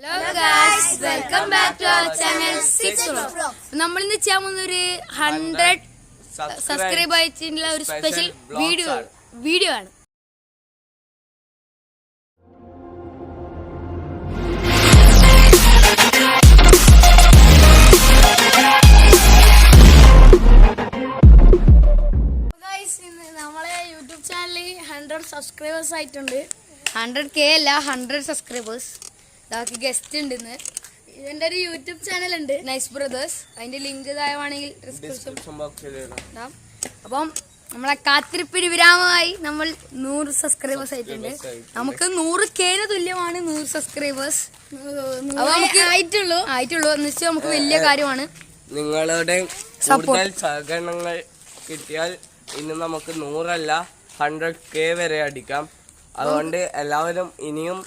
Hello guys welcome back to our channel six നമ്മൾ ഇന്ന് ചെയ്യാൻ പോകുന്ന ഒരു ഹൺഡ്രഡ് സബ്സ്ക്രൈബ് ആയിട്ടുള്ള ഒരു സ്പെഷ്യൽ വീഡിയോ വീഡിയോ ആണ്. നമ്മളെ യൂട്യൂബ് ചാനലിൽ ഹൺഡ്രഡ് സബ്സ്ക്രൈബേഴ്സ് ആയിട്ടുണ്ട്. ഹൺഡ്രഡ് കെ അല്ല ഹൺഡ്രഡ് സബ്സ്ക്രൈബേഴ്സ് ഇതാക്കി ഗസ്റ്റ് ഉണ്ട് ഇന്ന് ഇതിന്റെ ഒരു യൂട്യൂബ് ചാനൽ ഉണ്ട്. നൈസ് ബ്രദേഴ്സ് അതിന്റെ ലിങ്ക് ഇതായവാണെങ്കിൽ ഡിസ്ക്രിപ്ഷൻ ഇടാം. അപ്പം നമ്മളെ കാത്തിരിപ്പിന് വിരാമമായി നമ്മൾ നൂറ് സബ്സ്ക്രൈബേഴ്സ് ആയിട്ടുണ്ട്. നമുക്ക് നൂറ് കേര തുല്യമാണ് നൂറ് സബ്സ്ക്രൈബേഴ്സ് അപ്പൊ നമുക്ക് ആയിട്ടുള്ളൂ. ആയിട്ടുള്ളൂ. എന്ന് വെച്ചാൽ നമുക്ക് വലിയ കാര്യമാണ്. നിങ്ങളുടെ കൂടുതൽ സഹകരണങ്ങൾ കിട്ടിയാൽ ഇന്ന് നമുക്ക് നൂറല്ല ഹൺഡ്രഡ് കെ വരെ അടിക്കാം. അതുകൊണ്ട് എല്ലാവരും ഇനിയും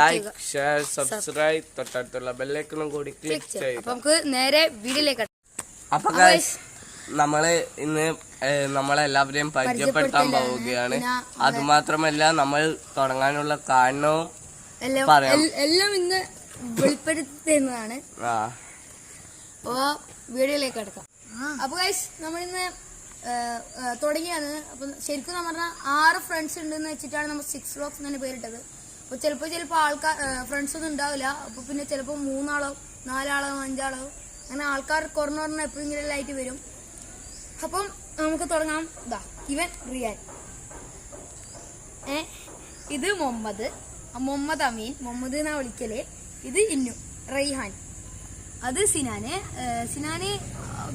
ലൈക്ക് ഷെയർ സബ്സ്ക്രൈബ് തൊട്ടടുത്തുള്ള ബെല്ലൈക്കണും കൂടി ക്ലിക്ക് അപ്പൊ ചെയ്യുക. നമുക്ക് നേരെ വീഡിയോയിലേക്ക് അപ്പൊ നമ്മൾ ഇന്ന് നമ്മളെല്ലാവരെയും പരിചയപ്പെടുത്താൻ പോവുകയാണ്. അതുമാത്രമല്ല നമ്മൾ തുടങ്ങാനുള്ള കാരണവും എല്ലാം പറയാം. എല്ലാം ഇന്ന് വെളിപ്പെടുത്തുന്നതാണ് അപ്പൊ വീഡിയോയിലേക്ക് കിടക്കാം. അപ്പൊ ഗൈസ് നമ്മളിന്ന് തുടങ്ങിയാണ്. അപ്പൊ ശരിക്കും പറഞ്ഞാൽ ആറ് ഫ്രണ്ട്സ് ഉണ്ടെന്ന് വെച്ചിട്ടാണ് നമ്മൾ സിക്സ് റോക്സ് തന്നെ പേരിട്ടത്. അപ്പൊ ചിലപ്പോൾ ചിലപ്പോൾ ആൾക്കാർ ഫ്രണ്ട്സ് ഒന്നും ഉണ്ടാവില്ല. അപ്പൊ പിന്നെ ചിലപ്പോൾ മൂന്നാളോ നാലാളോ അഞ്ചാളോ അങ്ങനെ ആൾക്കാർ കുറഞ്ഞു പറഞ്ഞാൽ എപ്പോഴെങ്കിലും ലൈറ്റ് വരും. അപ്പം നമുക്ക് തുടങ്ങാം. ഇതാ ഇവൻ റിയാൻ. ഏ ഇത് മുഹമ്മദ്. മുഹമ്മദ് അമീൻ. മുഹമ്മദ് എന്നാ വിളിക്കൽ? ഇത് ഇന്നു. റൈഹാൻ അത് സിനാന്. സിനാന്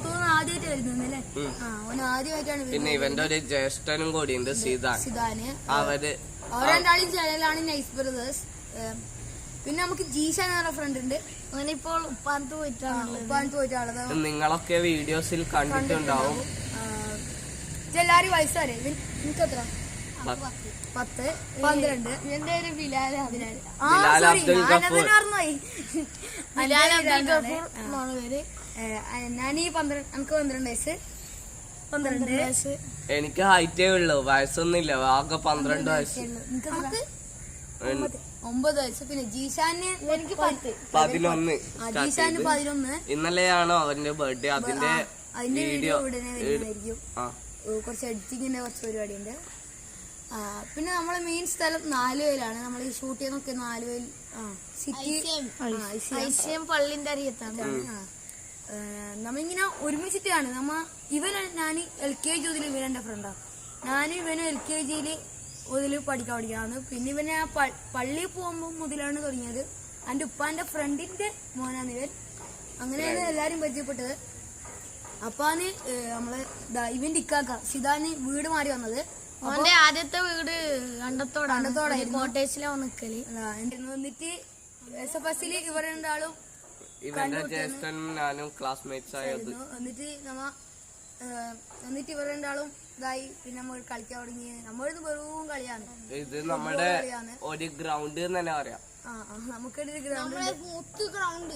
തോന്നുന്നു ആദ്യമായിട്ട് വരുന്നത് അല്ലേ? ആ അവന് ആദ്യമായിട്ടാണ് പിന്നെ ഇവന്റെ ഒരു ജ്യേഷ്ഠനും കൂടിയുണ്ട് സിദാൻ. സിദാന്. അവർ അവർ രണ്ടാളും ചാനലാണ് നൈസ് ബ്രദേഴ്സ് പിന്നെ നമുക്ക് ജീഷ എന്ന് പറഞ്ഞ ഫ്രണ്ട് ഉണ്ട്. അങ്ങനെ ഇപ്പോൾ ഉപ്പാനത്ത് പോയിട്ടാണ് ഉപ്പാനത്ത് പോയിട്ടാണത്. നിങ്ങളൊക്കെ വീഡിയോസിൽ കണ്ടിട്ടുണ്ടാവും. എല്ലാരും വയസ്സാരെ? എനിക്ക് എത്ര? പത്ത്. പന്ത്രണ്ട്. എന്റെ പേര് ബിലാൽ ബിലാൽ ആ ബിലാൽ പേര്. ഞാൻ ഈ പന്ത്രണ്ട് എനിക്ക് പന്ത്രണ്ട് വയസ്സ്. പന്ത്രണ്ട് വയസ്സ്. എനിക്ക് ഹൈറ്റേ ഉള്ളു. വയസ്സൊന്നുമില്ല. ആകെ പന്ത്രണ്ട് വയസ്സ്. ഒമ്പത്. വയസ്സ്. പിന്നെ ജീഷാന് എനിക്ക് പത്ത്. പതിനൊന്ന്. ജീഷാന് പതിനൊന്ന്. ഇന്നലെയാണോ അവന്റെ ബർത്ത്ഡേ അതിന്റെ അതിന്റെ വീഡിയോ ഉടനെ വരുന്നതായിരിക്കും. ആ. കുറച്ച് എഡിറ്റിങ്ങിന്റെ കുറച്ച് പരിപാടിയുണ്ട്. ഉണ്ട് പിന്നെ നമ്മളെ മെയിൻ സ്ഥലം നാലുവേലാണ് നമ്മൾ ഈ ഷൂട്ട് ചെയ്യുന്നൊക്കെ നാലുവേൽ ആ സിറ്റി ഐസിയം പള്ളിന്റെ അരിയത്താണ് നമ്മളിങ്ങനെ ഒരുമിച്ചിട്ടാണ്. നമ്മ ഇവൻ ഞാൻ എൽ കെ ജി മുതൽ ഇവൻ എന്റെ ഫ്രണ്ടാണ് ഞാൻ ഇവന് എൽ കെ ജിയിൽ മുതൽ പഠിക്കാൻ പഠിക്കാന്ന്. പിന്നെ ഇവനെ ആ പള്ളിയിൽ പോകുമ്പോൾ മുതലാണ് തുടങ്ങിയത്. എന്റെ ഉപ്പാന്റെ ഫ്രണ്ടിന്റെ മോനാണ് ഇവൻ. അങ്ങനെയാണ് എല്ലാരും പരിചയപ്പെട്ടത്. അപ്പാന് നമ്മളെ ഇവന്റെ ഇക്കാക്ക സിതാന് വീട് മാറി വന്നത്. ആദ്യത്തെ വീട് കണ്ടത്തോടാണ്. കോട്ടേഴ്സിലാണ് നിക്കൽ. എന്നിട്ട് എസ് എഫ് എസിൽ ഇവർ രണ്ടാളും ഇവന്റെ ജ്യേഷ്ഠനും ഞാനും ക്ലാസ്മേറ്റ്സ് ആയത് എന്നിട്ട് നമ്മ എന്നിട്ട് ഇവർ രണ്ടാളും ഇതായി. പിന്നെ നമ്മൾ കളിക്കാൻ തുടങ്ങി. നമ്മളിത് വെറും കളിയാണ്. ഇത് നമ്മുടെ ഒരു ഗ്രൗണ്ട് തന്നെ പറയാം. നമുക്കൊരു ഗ്രൗണ്ട് ഗ്രൗണ്ട്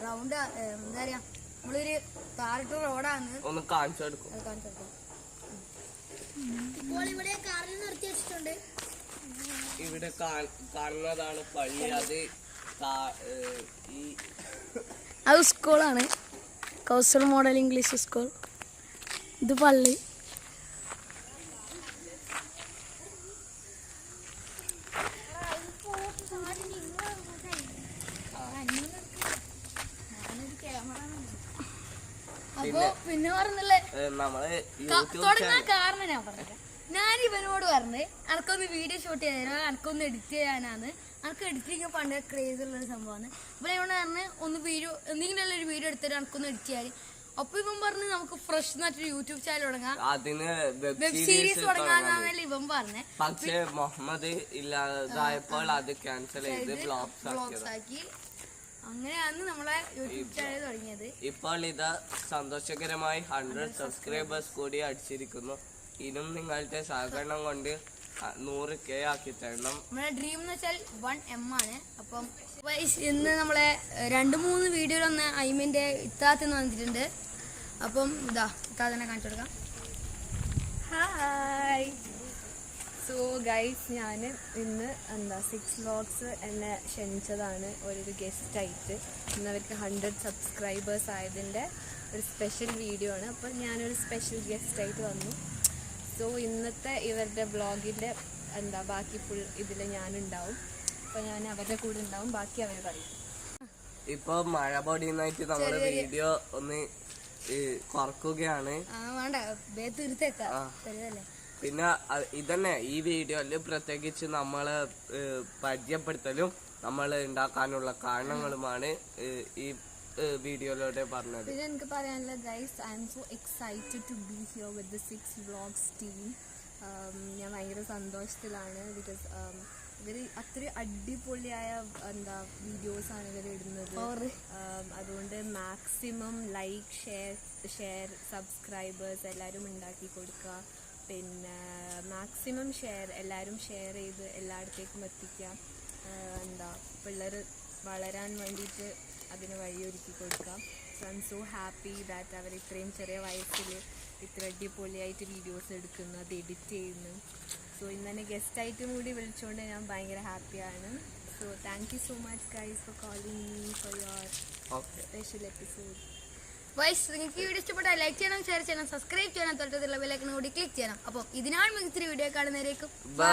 ഗ്രൗണ്ട് എന്താ പറയാ നമ്മളൊരു താറിട്ട് റോഡാണ്. ഒന്ന് കാണിച്ചു കൊടുക്കും. കാണിച്ചു കൊടുക്കാം. ഇപ്പോൾ ഇവിടെ കാറിൽ നിർത്തി വെച്ചിട്ടുണ്ട്. ഇവിടെ കാണുന്നതാണ് പള്ളി. അത് അത് സ്കൂളാണ്. കൗസൽ മോഡൽ ഇംഗ്ലീഷ് സ്കൂൾ. ഇത് പള്ളി. അപ്പൊ പിന്നെ പറഞ്ഞില്ലേ? നമ്മൾ യൂട്യൂബ് തുടങ്ങാൻ കാരണം ഞാൻ പറഞ്ഞത് ഞാൻ ഇവനോട് പറഞ്ഞ് അനക്കൊന്ന് വീഡിയോ ഷൂട്ട് ചെയ്ത് തരാം അനക്കൊന്ന് എഡിറ്റ് ചെയ്യാനാണ് അനക്ക് എഡിറ്റിങ് പണ്ട് ക്രേസ് ഉള്ള ഒരു സംഭവമാണ് ഇവൻ ഇവിടെ പറഞ്ഞ് ഒന്ന് വീഡിയോ എന്തെങ്കിലും ഒരു വീഡിയോ എടുത്തിട്ട് അനക്കൊന്ന് എഡിറ്റ് ചെയ്യാൻ. അപ്പൊ ഇവൻ പറഞ്ഞ് നമുക്ക് ഫ്രഷ് എന്നിട്ട് യൂട്യൂബ് ചാനൽ തുടങ്ങാം. അതിന് വെബ് സീരീസ് തുടങ്ങാന്നാണ് തുടങ്ങാന്നാണല്ലോ ഇവൻ പറഞ്ഞേ. പക്ഷേ മുഹമ്മദ് ഇല്ലാതായപ്പോൾ അത് ക്യാൻസൽ ചെയ്ത് ബ്ലോക്സ് ആക്കി. അങ്ങനെയാണ് നമ്മളെ യൂട്യൂബ് ചാനൽ തുടങ്ങിയത്. ഇപ്പോൾ ഇത് സന്തോഷകരമായി ഹൺഡ്രഡ് സബ്സ്ക്രൈബേഴ്സ് കൂടി അടിച്ചിരിക്കുന്നു. ഇനും നിങ്ങളുടെ സഹകരണം കൊണ്ട് നൂറ് കെ ആക്കി തരണം. നമ്മുടെ ഡ്രീം എന്ന് വെച്ചാൽ വൺ എം ആണ്. അപ്പം ഇന്ന് നമ്മളെ രണ്ട് മൂന്ന് വീഡിയോയിലൊന്ന് ഐമിന്റെ ഇത്താത്തെന്ന് വന്നിട്ടുണ്ട് അപ്പം ഇതാ ഇത്താത്തനെ കാണിച്ചു കൊടുക്കാം. ഹായ് സോ ഗൈസ് ഞാൻ ഇന്ന് എന്താ സിക്സ് വ്ളോഗ്സ് എന്നെ ക്ഷണിച്ചതാണ് ഒരു ഗസ്റ്റായിട്ട് ഇന്ന് അവർക്ക് ഹൺഡ്രഡ് സബ്സ്ക്രൈബേഴ്സ് ആയതിന്റെ ഒരു സ്പെഷ്യൽ വീഡിയോ ആണ്. അപ്പോൾ ഞാനൊരു സ്പെഷ്യൽ ഗസ്റ്റായിട്ട് വന്നു. സോ ഇന്നത്തെ ഇവരുടെ ബ്ലോഗിന്റെ എന്താ ബാക്കി ഫുൾ ഇതിൽ ഞാനുണ്ടാവും. അപ്പോൾ ഞാൻ അവരുടെ കൂടെ ഉണ്ടാവും. ബാക്കി അവർ പറയും. ഇപ്പൊ മഴ പൊടിയുന്നായിട്ട് നമ്മുടെ വീഡിയോ ഒന്ന് കുറക്കുകയാണ്. പിന്നെ ഇതന്നെ ഈ വീഡിയോയിൽ പ്രത്യേകിച്ച് നമ്മൾ പരിചയപ്പെടുത്തലും നമ്മൾ ഉണ്ടാക്കാനുള്ള കാരണങ്ങളുമാണ് ഈ വീഡിയോയിലൂടെ പറഞ്ഞത്. പിന്നെ എനിക്ക് പറയാനുള്ള guys I'm so excited to be here with the six vlogs team ഞാൻ ഭയങ്കര സന്തോഷത്തിലാണ് ബിക്കോസ് ഇവർ അത്രയും അടിപൊളിയായ എന്താ വീഡിയോസാണ് ഇവർ ഇടുന്നത്. അതുകൊണ്ട് maximum like share share subscribers എല്ലാവരും ഉണ്ടാക്കി കൊടുക്കുക പിന്നെ മാക്സിമം ഷെയർ എല്ലാവരും ഷെയർ ചെയ്ത് എല്ലായിടത്തേക്കും എത്തിക്കുക എന്താ പിള്ളേർ വളരാൻ വേണ്ടിയിട്ട് അതിന് വഴിയൊരുക്കി കൊടുക്കാം. So I'm so happy that അവർ ഇത്രയും ചെറിയ വയസ്സിൽ ഇത്ര അടിപൊളിയായിട്ട് വീഡിയോസ് എടുക്കുന്നു അത് എഡിറ്റ് ചെയ്യുന്നു. സോ ഇന്ന് തന്നെ ഗസ്റ്റായിട്ടും കൂടി വിളിച്ചുകൊണ്ട് ഞാൻ ഭയങ്കര ഹാപ്പിയാണ് so thank you so much guys for calling me for your okay special episode vice നിങ്ങൾക്ക് ഈ വീഡിയോ ഇഷ്ടപ്പെട്ടാൽ ലൈക്ക് ചെയ്യണം ഷെയർ ചെയ്യണം സബ്സ്ക്രൈബ് ചെയ്യണം തൊട്ടത്തുള്ള ബെല്ലൈക്കൺ കൂടി ക്ലിക്ക് ചെയ്യണം. അപ്പോൾ ഇതിനാണ് മികച്ചൊരു വീഡിയോ കാണുന്നവരേക്കും. ബൈ